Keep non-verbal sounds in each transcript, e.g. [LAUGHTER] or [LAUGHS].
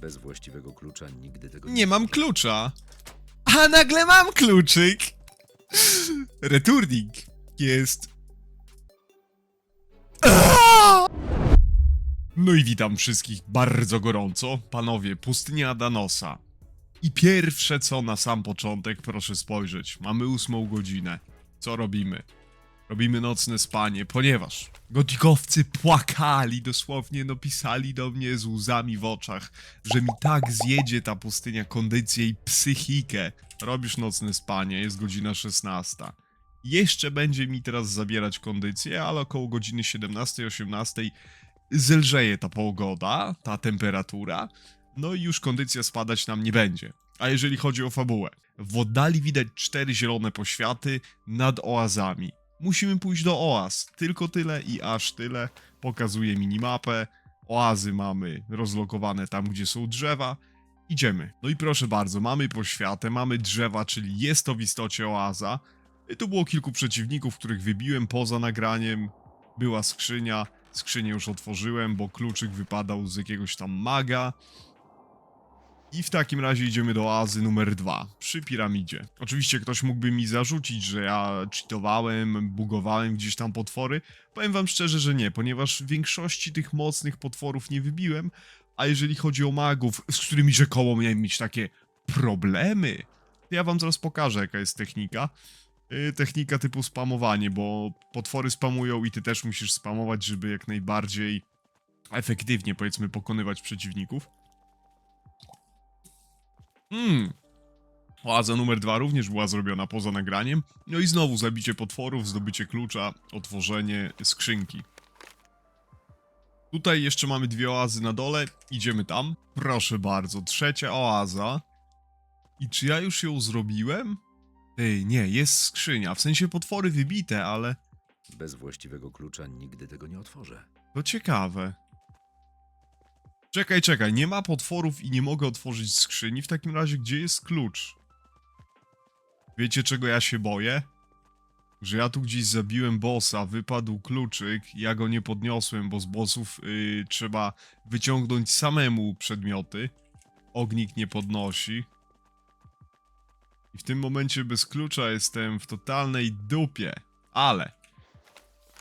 Bez właściwego klucza nigdy tego Nie mam klucza. A nagle mam kluczyk. Returning jest. Aaaa! No i witam wszystkich bardzo gorąco. Panowie, pustynia Danosa. I pierwsze co na sam początek, proszę spojrzeć. Mamy ósmą godzinę. Co robimy? Robimy nocne spanie, ponieważ gotikowcy płakali, dosłownie no pisali do mnie z łzami w oczach, że mi tak zjedzie ta pustynia kondycję i psychikę. Robisz nocne spanie, jest godzina 16. Jeszcze będzie mi teraz zabierać kondycję, ale około godziny 17-18 zelżeje ta pogoda, ta temperatura, no i już kondycja spadać nam nie będzie. A jeżeli chodzi o fabułę, w oddali widać cztery zielone poświaty nad oazami. Musimy pójść do oaz, tylko tyle i aż tyle. Pokazuje minimapę. Oazy mamy rozlokowane tam, gdzie są drzewa. Idziemy. No i proszę bardzo, mamy poświatę, mamy drzewa, czyli jest to w istocie oaza. Y, Tu było kilku przeciwników, których wybiłem poza nagraniem. Była skrzynia. Skrzynię już otworzyłem, bo kluczyk wypadał z jakiegoś tam maga. I w takim razie idziemy do oazy numer dwa, przy piramidzie. Oczywiście ktoś mógłby mi zarzucić, że ja cheatowałem, bugowałem gdzieś tam potwory. Powiem wam szczerze, że nie, ponieważ większości tych mocnych potworów nie wybiłem, a jeżeli chodzi o magów, z którymi rzekomo miałem mieć takie problemy, ja wam zaraz pokażę, jaka jest technika. Yy, technika typu spamowanie, bo potwory spamują i ty też musisz spamować, żeby jak najbardziej efektywnie, powiedzmy, pokonywać przeciwników. Hmm. Oaza numer dwa również była zrobiona poza nagraniem. No i znowu zabicie potworów, zdobycie klucza, otworzenie skrzynki. Tutaj jeszcze mamy dwie oazy na dole, idziemy tam. Proszę bardzo, trzecia oaza. I czy ja już ją zrobiłem? Ej, nie, jest skrzynia, w sensie potwory wybite, ale Bez właściwego klucza nigdy tego nie otworzę. to ciekawe. Czekaj, czekaj, nie ma potworów i nie mogę otworzyć skrzyni. W takim razie, gdzie jest klucz? Wiecie, czego ja się boję? Że ja tu gdzieś zabiłem bossa, wypadł kluczyk, ja go nie podniosłem, bo z bossów yy, trzeba wyciągnąć samemu przedmioty. Ognik nie podnosi. I w tym momencie bez klucza jestem w totalnej dupie. Ale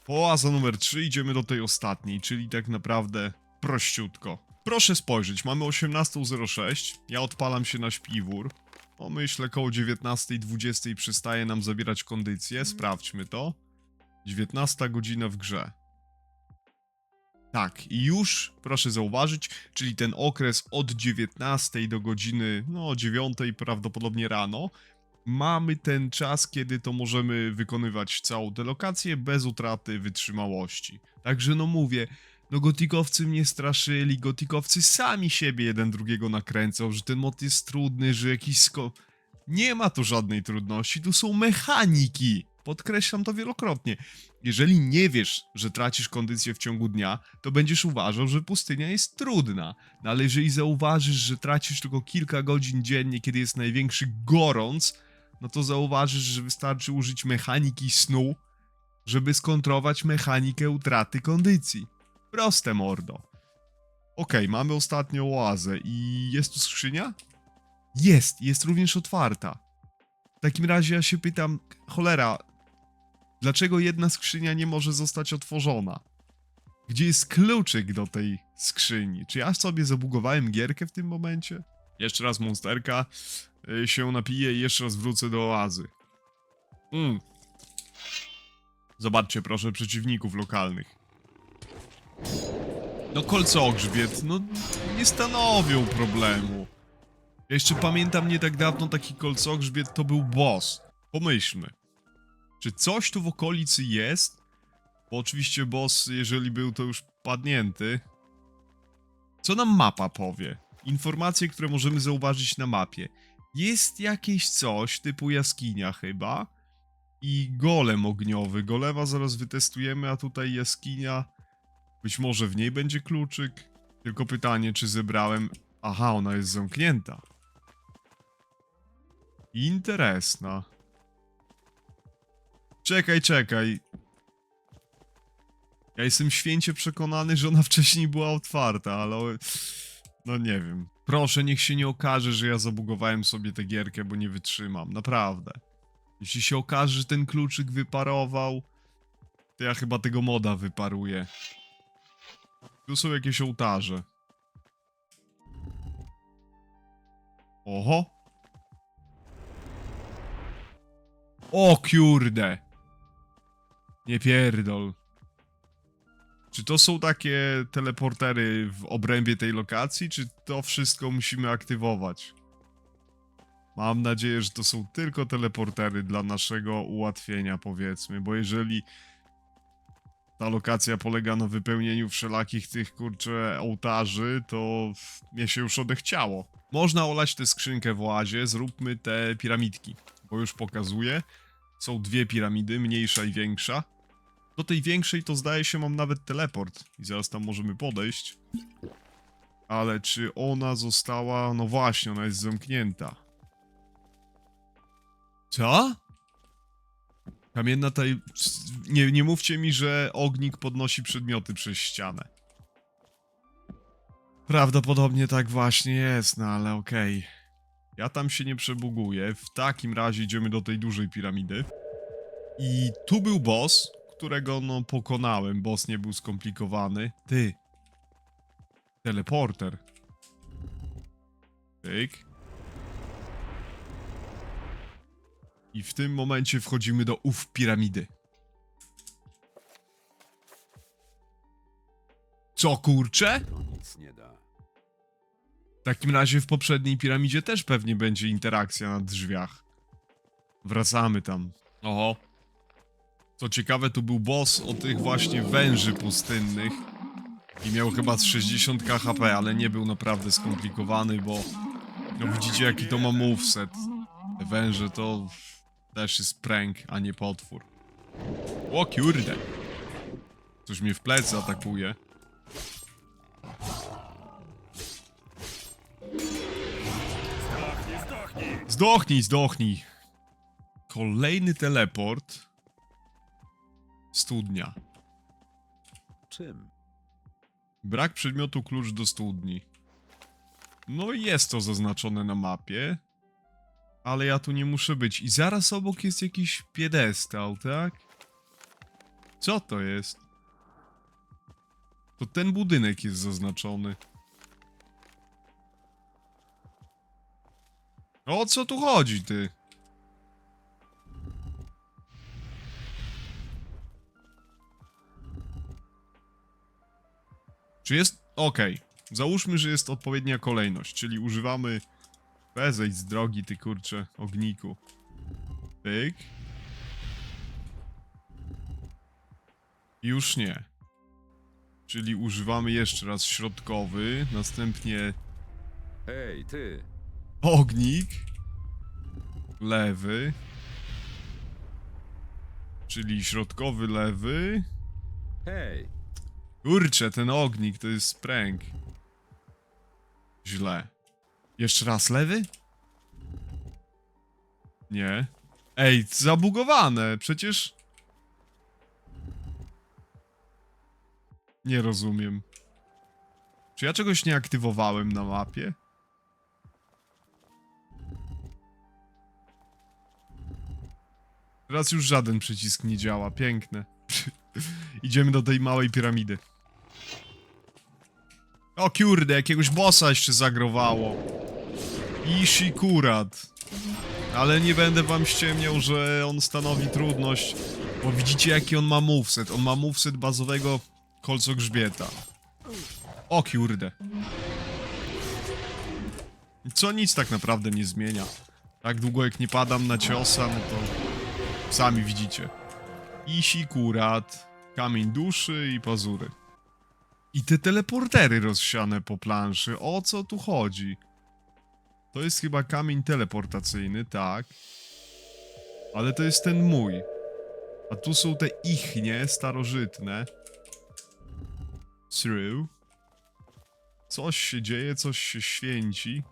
Oaza numer 3, idziemy do tej ostatniej, czyli tak naprawdę prościutko. Proszę spojrzeć, mamy 18.06, ja odpalam się na śpiwór. O myślę, koło 19.20 przestaje nam zabierać kondycję, sprawdźmy to. 19 godzina w grze. Tak, i już, proszę zauważyć, czyli ten okres od 19 do godziny, no 9 prawdopodobnie rano, mamy ten czas, kiedy to możemy wykonywać całą delokację bez utraty wytrzymałości. Także no mówię, no gotikowcy mnie straszyli, gotikowcy sami siebie jeden drugiego nakręcą, że ten mod jest trudny, że jakiś sko... Nie ma tu żadnej trudności, tu są mechaniki. Podkreślam to wielokrotnie. Jeżeli nie wiesz, że tracisz kondycję w ciągu dnia, to będziesz uważał, że pustynia jest trudna. No ale jeżeli zauważysz, że tracisz tylko kilka godzin dziennie, kiedy jest największy gorąc, no to zauważysz, że wystarczy użyć mechaniki snu, żeby skontrować mechanikę utraty kondycji. Proste mordo. Okej, mamy ostatnią oazę i jest tu skrzynia? Jest, jest również otwarta. W takim razie ja się pytam, cholera, dlaczego jedna skrzynia nie może zostać otworzona? Gdzie jest kluczyk do tej skrzyni? Czy ja sobie zabugowałem gierkę w tym momencie? Jeszcze raz monsterka y, się napiję i jeszcze raz wrócę do oazy. Mm. Zobaczcie proszę przeciwników lokalnych. No kolcogrzbiet, no nie stanowią problemu. Ja jeszcze pamiętam nie tak dawno taki kolcogrzbiet to był boss. Pomyślmy. Czy coś tu w okolicy jest? Bo oczywiście boss, jeżeli był, to już padnięty. Co nam mapa powie? Informacje, które możemy zauważyć na mapie. Jest jakieś coś typu jaskinia chyba. I golem ogniowy. Golewa zaraz wytestujemy, a tutaj jaskinia. Być może w niej będzie kluczyk. Tylko pytanie, czy zebrałem. Aha, ona jest zamknięta. Interesna. Czekaj, czekaj. Ja jestem święcie przekonany, że ona wcześniej była otwarta, ale. No nie wiem. Proszę, niech się nie okaże, że ja zabugowałem sobie tę gierkę, bo nie wytrzymam. Naprawdę. Jeśli się okaże, że ten kluczyk wyparował, to ja chyba tego moda wyparuję. Tu są jakieś ołtarze. Oho. O kurde. Nie pierdol. Czy to są takie teleportery w obrębie tej lokacji, czy to wszystko musimy aktywować? Mam nadzieję, że to są tylko teleportery dla naszego ułatwienia, powiedzmy, bo jeżeli ta lokacja polega na wypełnieniu wszelakich tych, kurczę, ołtarzy, to mnie się już odechciało. Można olać tę skrzynkę w łazie, zróbmy te piramidki, bo już pokazuję. Są dwie piramidy, mniejsza i większa. Do tej większej to zdaje się mam nawet teleport i zaraz tam możemy podejść. Ale czy ona została... No właśnie, ona jest zamknięta. Co? Kamienna taj... Nie, nie mówcie mi, że ognik podnosi przedmioty przez ścianę. Prawdopodobnie tak właśnie jest, no ale okej. Ja tam się nie przebuguję. W takim razie idziemy do tej dużej piramidy. I tu był boss, którego no pokonałem. Boss nie był skomplikowany. Ty. Teleporter. Tyk. I w tym momencie wchodzimy do ów piramidy. Co kurcze? To nic nie da. W takim razie w poprzedniej piramidzie też pewnie będzie interakcja na drzwiach. Wracamy tam. Oho. Co ciekawe, tu był boss o tych właśnie węży pustynnych. I miał chyba z 60 HP, ale nie był naprawdę skomplikowany, bo... No widzicie jaki to ma moveset. Te węże to... Też jest prank, a nie potwór. O kurde. Coś mnie w plecy atakuje. Zdochnij, zdochnij. Kolejny teleport. Studnia. Czym? Brak przedmiotu klucz do studni. No i jest to zaznaczone na mapie. Ale ja tu nie muszę być. I zaraz obok jest jakiś piedestał, tak? Co to jest? To ten budynek jest zaznaczony. O co tu chodzi, ty? Czy jest... Okej. Załóżmy, że jest odpowiednia kolejność, czyli używamy... Wezejdź z drogi, ty kurcze, ogniku. Pyk. Już nie. Czyli używamy jeszcze raz środkowy, następnie Hej, ty! ognik. Lewy. Czyli środkowy lewy. Hej! Kurczę, ten ognik to jest prank. Źle. Jeszcze raz lewy? Nie. Ej, zabugowane, przecież... Nie rozumiem. Czy ja czegoś nie aktywowałem na mapie? Teraz już żaden przycisk nie działa, piękne. [LAUGHS] Idziemy do tej małej piramidy. O kurde, jakiegoś bossa jeszcze zagrowało. Ishikurat. Ale nie będę wam ściemniał, że on stanowi trudność, bo widzicie jaki on ma moveset. On ma moveset bazowego kolcogrzbieta. O kurde. Co nic tak naprawdę nie zmienia. Tak długo jak nie padam na ciosa, no to sami widzicie. Ishikurat, kamień duszy i pazury. I te teleportery rozsiane po planszy. O co tu chodzi? To jest chyba kamień teleportacyjny, tak. Ale to jest ten mój. A tu są te ichnie, starożytne. Through. Coś się dzieje, coś się święci.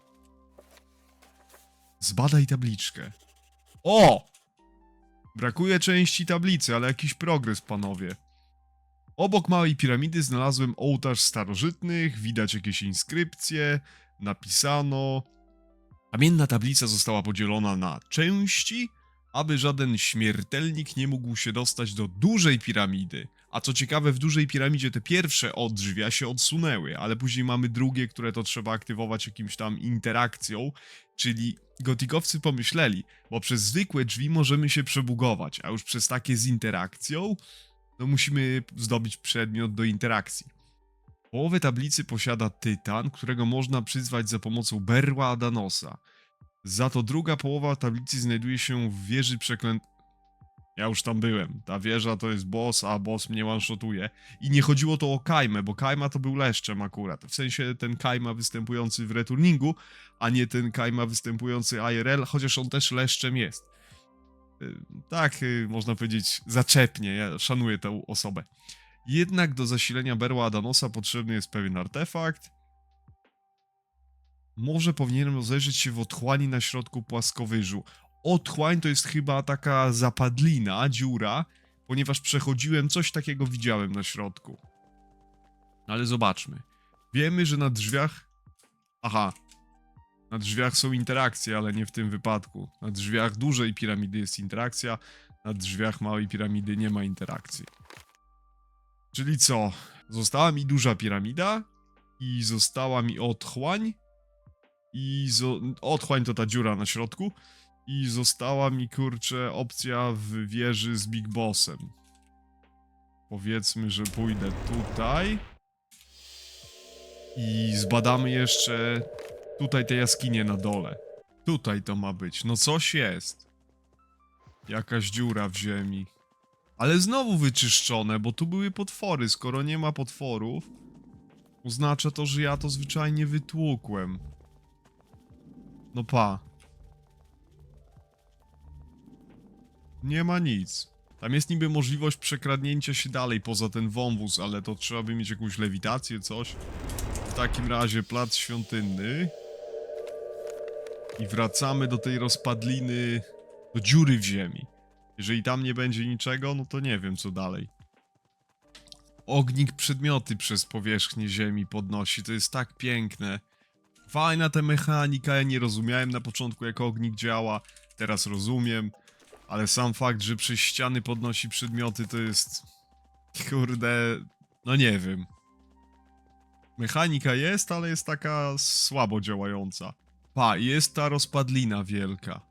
Zbadaj tabliczkę. O! Brakuje części tablicy, ale jakiś progres, panowie. Obok małej piramidy znalazłem ołtarz starożytnych, widać jakieś inskrypcje, napisano. Kamienna tablica została podzielona na części, aby żaden śmiertelnik nie mógł się dostać do dużej piramidy. A co ciekawe, w dużej piramidzie te pierwsze odrzwia się odsunęły, ale później mamy drugie, które to trzeba aktywować jakimś tam interakcją, czyli gotikowcy pomyśleli, bo przez zwykłe drzwi możemy się przebugować, a już przez takie z interakcją, no musimy zdobyć przedmiot do interakcji. Połowę tablicy posiada tytan, którego można przyzwać za pomocą berła Adanosa. Za to druga połowa tablicy znajduje się w wieży przeklęt... Ja już tam byłem. Ta wieża to jest boss, a boss mnie one-shotuje. I nie chodziło to o Kajmę, bo Kajma to był leszczem akurat. W sensie ten Kajma występujący w returningu, a nie ten Kajma występujący IRL, chociaż on też leszczem jest. Y, Tak, y, można powiedzieć, zaczepnie. Ja szanuję tę osobę. Jednak do zasilenia berła Adanosa potrzebny jest pewien artefakt. Może powinienem rozejrzeć się w otchłani na środku płaskowyżu. Otchłań to jest chyba taka zapadlina, dziura, ponieważ przechodziłem, coś takiego widziałem na środku. Ale zobaczmy. Wiemy, że na drzwiach... Aha. Na drzwiach są interakcje, ale nie w tym wypadku. Na drzwiach dużej piramidy jest interakcja, na drzwiach małej piramidy nie ma interakcji. Czyli co? Została mi duża piramida i została mi otchłań i zo- otchłań to ta dziura na środku i została mi kurczę opcja w wieży z Big Bossem. Powiedzmy, że pójdę tutaj i zbadamy jeszcze tutaj te jaskinie na dole. Tutaj to ma być. No coś jest. Jakaś dziura w ziemi. Ale znowu wyczyszczone, bo tu były potwory. Skoro nie ma potworów, oznacza to, że ja to zwyczajnie wytłukłem. No pa. Nie ma nic. Tam jest niby możliwość przekradnięcia się dalej poza ten wąwóz, ale to trzeba by mieć jakąś lewitację, coś. W takim razie plac świątynny. I wracamy do tej rozpadliny, do dziury w ziemi. Jeżeli tam nie będzie niczego, no to nie wiem co dalej. Ognik przedmioty przez powierzchnię ziemi podnosi, to jest tak piękne. Fajna ta mechanika, ja nie rozumiałem na początku jak ognik działa, teraz rozumiem, ale sam fakt, że przez ściany podnosi przedmioty to jest... Kurde, no nie wiem. Mechanika jest, ale jest taka słabo działająca. Pa, jest ta rozpadlina wielka.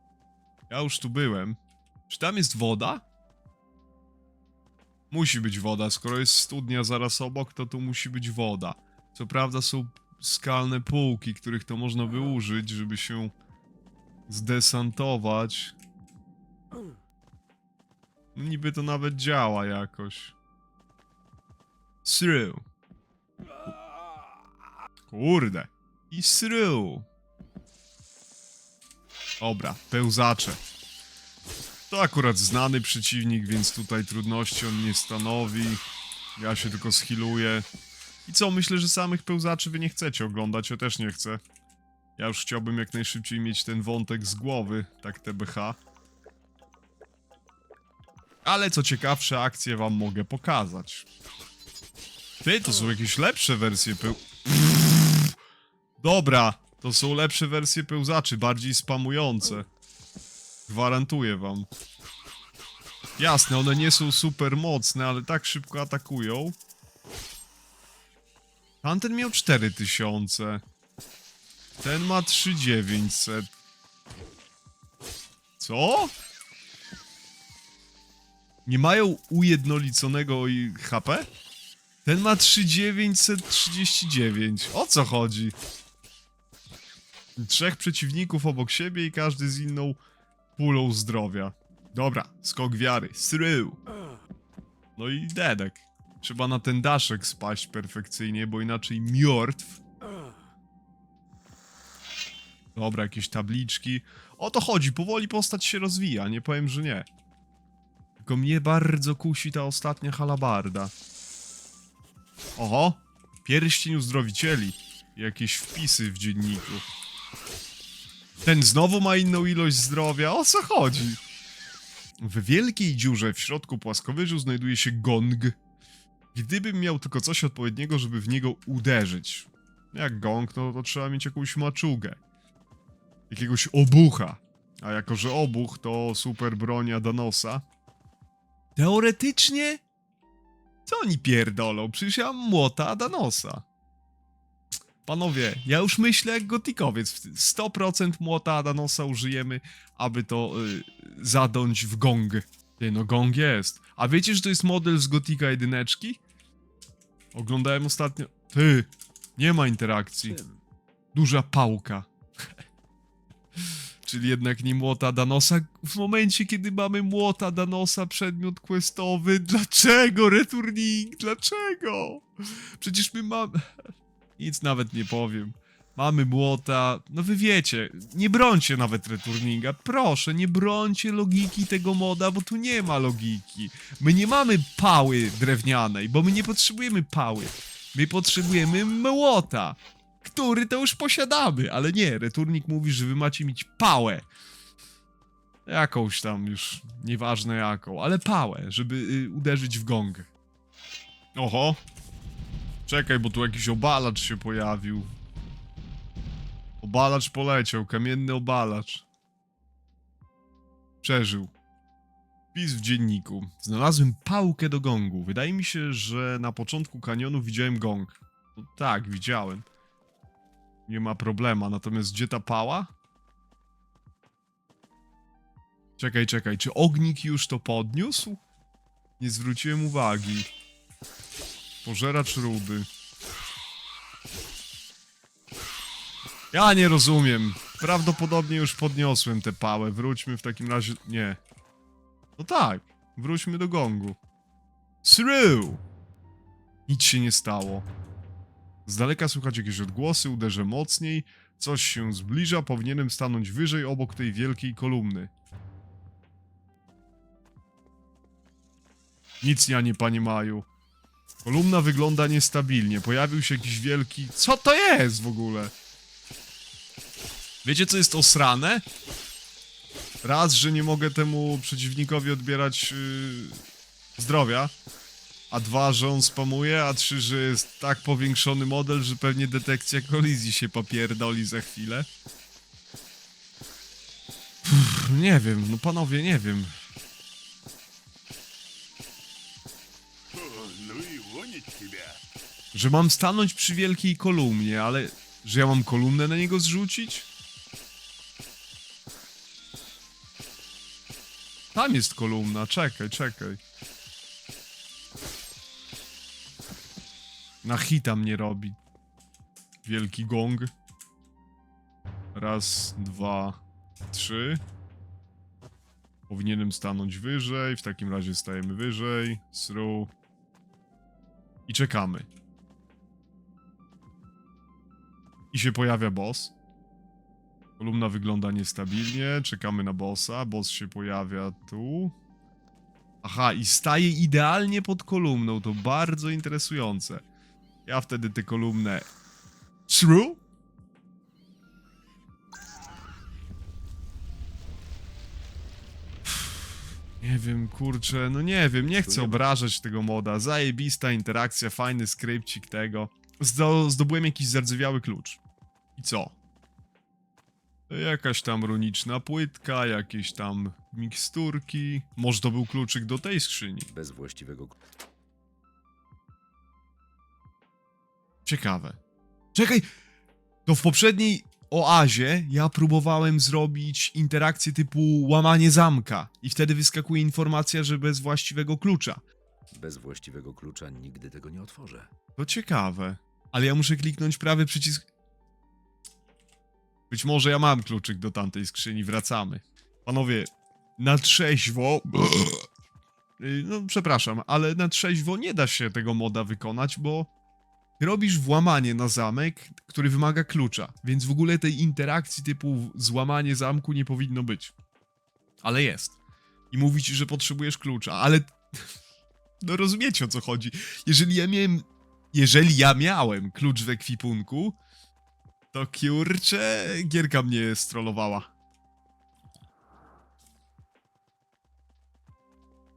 Ja już tu byłem. Czy tam jest woda? Musi być woda, skoro jest studnia zaraz obok, to tu musi być woda. Co prawda są skalne półki, których to można by użyć, żeby się zdesantować. No Niby to nawet działa jakoś. Through. Kurde. I through. Dobra, pełzacze. To akurat znany przeciwnik, więc tutaj trudności on nie stanowi. Ja się tylko schiluję. I co, myślę, że samych pełzaczy wy nie chcecie oglądać, ja też nie chcę. Ja już chciałbym jak najszybciej mieć ten wątek z głowy, tak TBH. Ale co ciekawsze, akcje wam mogę pokazać. Ty, to są jakieś lepsze wersje peł... Dobra, to są lepsze wersje pełzaczy, bardziej spamujące. Gwarantuję wam. Jasne, one nie są super mocne, ale tak szybko atakują. Tamten miał 4000. Ten ma 3900. Co? Nie mają ujednoliconego HP? Ten ma 3939. O co chodzi? Trzech przeciwników obok siebie i każdy z inną pulą zdrowia. Dobra, skok wiary. Through. No i dedek. Trzeba na ten daszek spaść perfekcyjnie, bo inaczej miortw. Dobra, jakieś tabliczki. O to chodzi, powoli postać się rozwija, nie powiem, że nie. Tylko mnie bardzo kusi ta ostatnia halabarda. Oho, pierścień uzdrowicieli. Jakieś wpisy w dzienniku. Ten znowu ma inną ilość zdrowia, o co chodzi? W wielkiej dziurze w środku płaskowyżu znajduje się gong. Gdybym miał tylko coś odpowiedniego, żeby w niego uderzyć, jak gong, no to trzeba mieć jakąś maczugę. Jakiegoś obucha. A jako, że obuch to super broń Adanosa. Teoretycznie? Co oni pierdolą? Przecież ja mam młota Adanosa. Panowie, ja już myślę jak gotikowiec. 100% młota Adanosa użyjemy, aby to y, zadąć w gong. Ty, no gong jest. A wiecie, że to jest model z Gotika jedyneczki? Oglądałem ostatnio... Ty, nie ma interakcji. Duża pałka. [LAUGHS] Czyli jednak nie młota Danosa. W momencie, kiedy mamy młota Danosa, przedmiot questowy, dlaczego returning? Dlaczego? Przecież my mamy... Nic nawet nie powiem. Mamy młota, no wy wiecie, nie brońcie nawet returninga, proszę, nie brońcie logiki tego moda, bo tu nie ma logiki. My nie mamy pały drewnianej, bo my nie potrzebujemy pały. My potrzebujemy młota który to już posiadamy, ale nie, returnik mówi, że wy macie mieć pałę. Jakąś tam już, nieważne jaką, ale pałę, żeby y, uderzyć w gong. Oho. Czekaj, bo tu jakiś obalacz się pojawił. Obalacz poleciał, kamienny obalacz. Przeżył. Wpis w dzienniku. Znalazłem pałkę do gongu. Wydaje mi się, że na początku kanionu widziałem gong. No tak, widziałem. Nie ma problema, natomiast gdzie ta pała? Czekaj, czekaj, czy ognik już to podniósł? Nie zwróciłem uwagi. Pożeracz rudy. Ja nie rozumiem. Prawdopodobnie już podniosłem tę pałę. Wróćmy w takim razie... Nie. No tak. Wróćmy do gongu. Through! Nic się nie stało. Z daleka słychać jakieś odgłosy, uderzę mocniej. Coś się zbliża, powinienem stanąć wyżej obok tej wielkiej kolumny. Nic ja nie, panie Maju. Kolumna wygląda niestabilnie. Pojawił się jakiś wielki... Co to jest w ogóle? Wiecie, co jest osrane? Raz, że nie mogę temu przeciwnikowi odbierać yy, zdrowia. A dwa, że on spamuje, a trzy, że jest tak powiększony model, że pewnie detekcja kolizji się popierdoli za chwilę. Uff, nie wiem, no panowie, nie wiem. Że mam stanąć przy wielkiej kolumnie, ale... Że ja mam kolumnę na niego zrzucić? Tam jest kolumna, czekaj, czekaj. Na hita mnie robi. Wielki gong. Raz, dwa, trzy. Powinienem stanąć wyżej, w takim razie stajemy wyżej. Through. I czekamy. I się pojawia boss. Kolumna wygląda niestabilnie, czekamy na bossa, boss się pojawia tu. Aha, i staje idealnie pod kolumną, to bardzo interesujące. Ja wtedy tę kolumnę... Through? Nie wiem, kurczę, no nie wiem, nie chcę obrażać tego moda. Zajebista interakcja, fajny skrypcik tego. Zdo zdobyłem jakiś zardzewiały klucz. I co? Jakaś tam runiczna płytka, jakieś tam miksturki. Może to był kluczyk do tej skrzyni. Bez właściwego... Ciekawe. Czekaj! To w poprzedniej oazie ja próbowałem zrobić interakcję typu łamanie zamka i wtedy wyskakuje informacja, że bez właściwego klucza. Bez właściwego klucza nigdy tego nie otworzę. To ciekawe. Ale ja muszę kliknąć prawy przycisk. Być może ja mam kluczyk do tamtej skrzyni, wracamy. Panowie, na trzeźwo. Y, No, przepraszam, ale na trzeźwo nie da się tego moda wykonać, bo robisz włamanie na zamek, który wymaga klucza, więc w ogóle tej interakcji typu złamanie zamku nie powinno być. Ale jest. I mówi ci, że potrzebujesz klucza, ale. [LAUGHS] No rozumiecie o co chodzi. Jeżeli ja miałem. Jeżeli ja miałem klucz w ekwipunku, to kurczę, gierka mnie strollowała.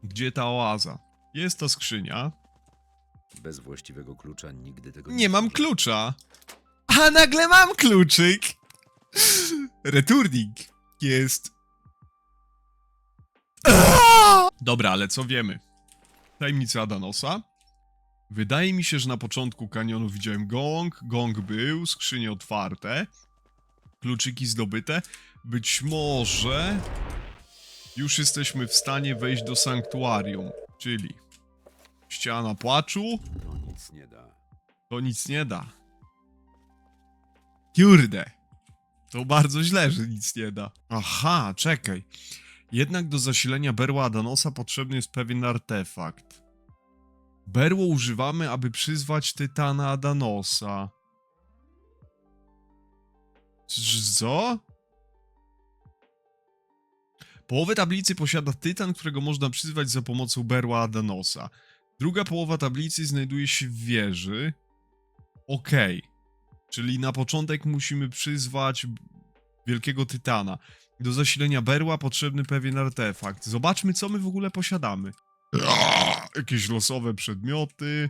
Gdzie ta oaza? Jest to skrzynia. Bez właściwego klucza nigdy tego Nie mam klucza. A nagle mam kluczyk. Returning jest. Dobra, ale co wiemy? Tajemnica Adanosa. Wydaje mi się, że na początku kanionu widziałem gong. Gong był, skrzynie otwarte. Kluczyki zdobyte. Być może już jesteśmy w stanie wejść do sanktuarium, czyli ściana płaczu, To nic nie da. to nic nie da. Kurde. To bardzo źle, że nic nie da. Aha, czekaj. Jednak do zasilenia berła Adanosa potrzebny jest pewien artefakt. Berło używamy, aby przyzwać Tytana Adanosa. Co? Połowę tablicy posiada Tytan, którego można przyzwać za pomocą berła Adanosa. Druga połowa tablicy znajduje się w wieży. Okej. Czyli na początek musimy przyzwać wielkiego tytana. Do zasilenia berła potrzebny pewien artefakt. Zobaczmy, co my w ogóle posiadamy. Jakieś losowe przedmioty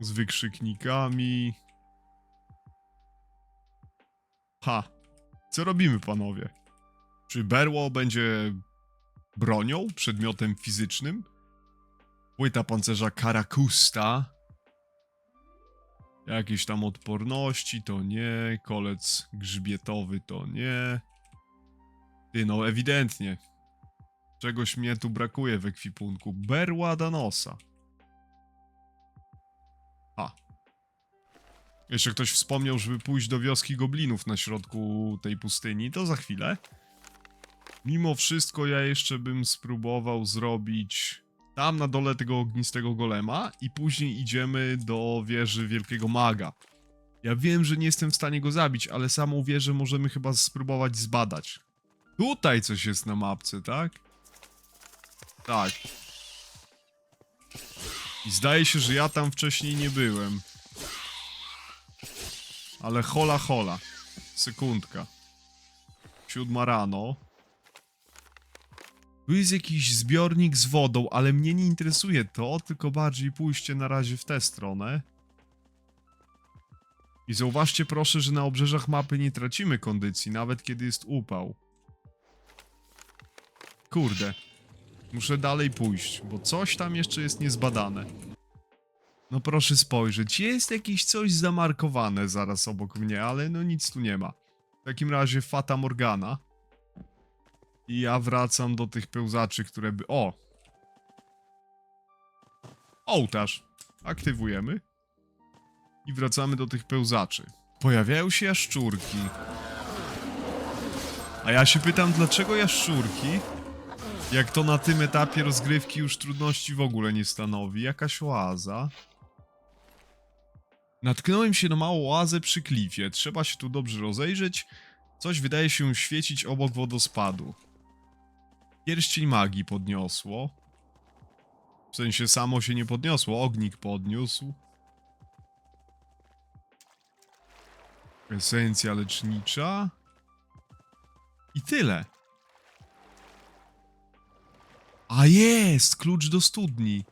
z wykrzyknikami. Ha. Co robimy, panowie? Czy berło będzie bronią, przedmiotem fizycznym? Płyta pancerza Karakusta. Jakieś tam odporności to nie. Kolec grzbietowy to nie. Ty, no ewidentnie. Czegoś mnie tu brakuje w ekwipunku. Berła Danosa. A. Jeszcze ktoś wspomniał, żeby pójść do wioski goblinów na środku tej pustyni. To za chwilę. Mimo wszystko ja jeszcze bym spróbował zrobić tam na dole tego ognistego golema i później idziemy do wieży wielkiego maga. Ja wiem, że nie jestem w stanie go zabić, ale samą wieżę możemy chyba spróbować zbadać. Tutaj coś jest na mapce, tak? Tak. I zdaje się, że ja tam wcześniej nie byłem. Ale hola hola. Sekundka. Siódma rano. Tu jest jakiś zbiornik z wodą, ale mnie nie interesuje to, tylko bardziej pójście na razie w tę stronę. I zauważcie proszę, że na obrzeżach mapy nie tracimy kondycji, nawet kiedy jest upał. Kurde. Muszę dalej pójść, bo coś tam jeszcze jest niezbadane. No proszę spojrzeć, jest jakieś coś zamarkowane zaraz obok mnie, ale no nic tu nie ma. W takim razie Fata Morgana. I ja wracam do tych pełzaczy, które by... O! Ołtarz. Aktywujemy. I wracamy do tych pełzaczy. Pojawiają się jaszczurki. A ja się pytam, dlaczego jaszczurki? Jak to na tym etapie rozgrywki już trudności w ogóle nie stanowi. Jakaś oaza. Natknąłem się na małą oazę przy klifie. Trzeba się tu dobrze rozejrzeć. Coś wydaje się świecić obok wodospadu. Pierścień magii podniosło. W sensie samo się nie podniosło, ognik podniósł. Esencja lecznicza. I tyle. A jest! Klucz do studni.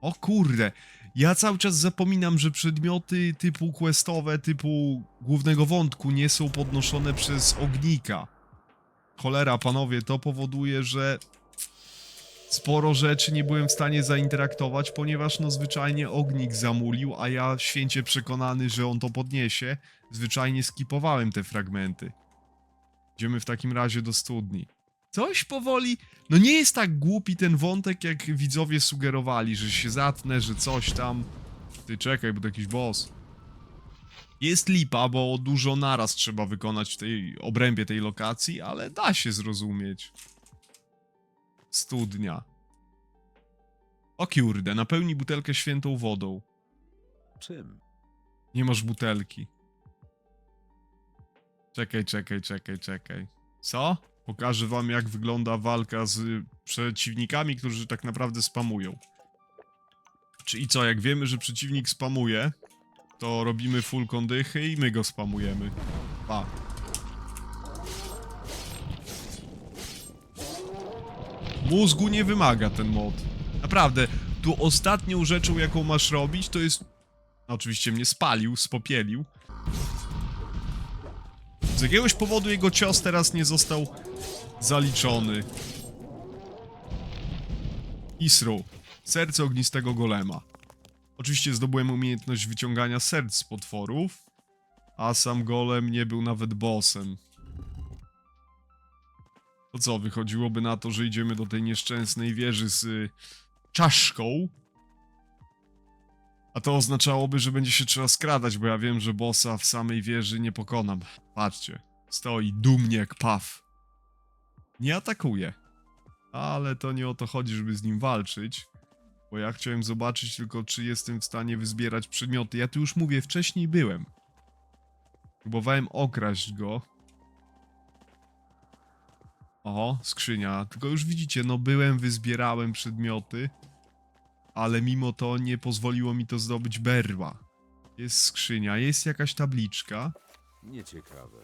O kurde. Ja cały czas zapominam, że przedmioty typu questowe, typu głównego wątku nie są podnoszone przez ognika. Cholera, panowie, to powoduje, że sporo rzeczy nie byłem w stanie zainteraktować, ponieważ no zwyczajnie ognik zamulił, a ja święcie przekonany, że on to podniesie, zwyczajnie skipowałem te fragmenty. Idziemy w takim razie do studni. Coś powoli. No nie jest tak głupi ten wątek, jak widzowie sugerowali, że się zatnę, że coś tam. Ty czekaj, bo to jakiś boss. Jest lipa, bo dużo naraz trzeba wykonać w tej obrębie tej lokacji, ale da się zrozumieć. Studnia. O kurde, napełni butelkę świętą wodą. Czym? Nie masz butelki. Czekaj, czekaj, czekaj, czekaj. Co? Pokażę wam, jak wygląda walka z przeciwnikami, którzy tak naprawdę spamują. Czyli co, jak wiemy, że przeciwnik spamuje, to robimy full kondychy i my go spamujemy. Pa. Mózgu nie wymaga ten mod. Naprawdę, tu ostatnią rzeczą, jaką masz robić, to jest... Oczywiście mnie spalił, spopielił. Z jakiegoś powodu jego cios teraz nie został zaliczony. Isru, serce ognistego golema. Oczywiście zdobyłem umiejętność wyciągania serc z potworów, a sam golem nie był nawet bossem. To co, wychodziłoby na to, że idziemy do tej nieszczęsnej wieży z y, czaszką. A to oznaczałoby, że będzie się trzeba skradać, bo ja wiem, że bossa w samej wieży nie pokonam. Patrzcie, stoi dumnie jak paw. Nie atakuje. Ale to nie o to chodzi, żeby z nim walczyć. Bo ja chciałem zobaczyć tylko, czy jestem w stanie wyzbierać przedmioty. Ja tu już mówię, wcześniej byłem. Próbowałem okraść go. Oho, skrzynia. Tylko już widzicie, no byłem, wyzbierałem przedmioty. Ale mimo to nie pozwoliło mi to zdobyć berła. Jest skrzynia, jest jakaś tabliczka. Nieciekawe.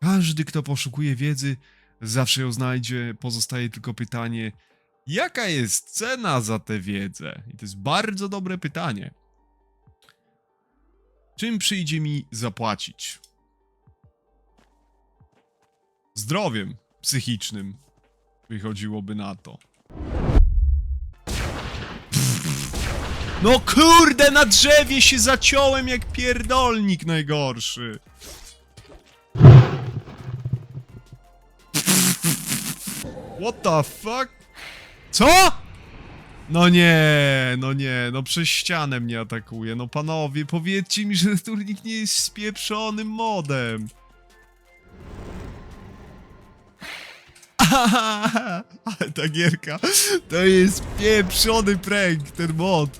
Każdy, kto poszukuje wiedzy, zawsze ją znajdzie. Pozostaje tylko pytanie, jaka jest cena za tę wiedzę? I to jest bardzo dobre pytanie. Czym przyjdzie mi zapłacić? Zdrowiem psychicznym wychodziłoby na to. No kurde, na drzewie się zaciąłem jak pierdolnik najgorszy. What the fuck? Co? No nie, no nie, no przez ścianę mnie atakuje. No panowie, powiedzcie mi, że turnik nie jest spieprzonym modem. [LAUGHS] Ale ta gierka to jest pieprzony prank, ten mod.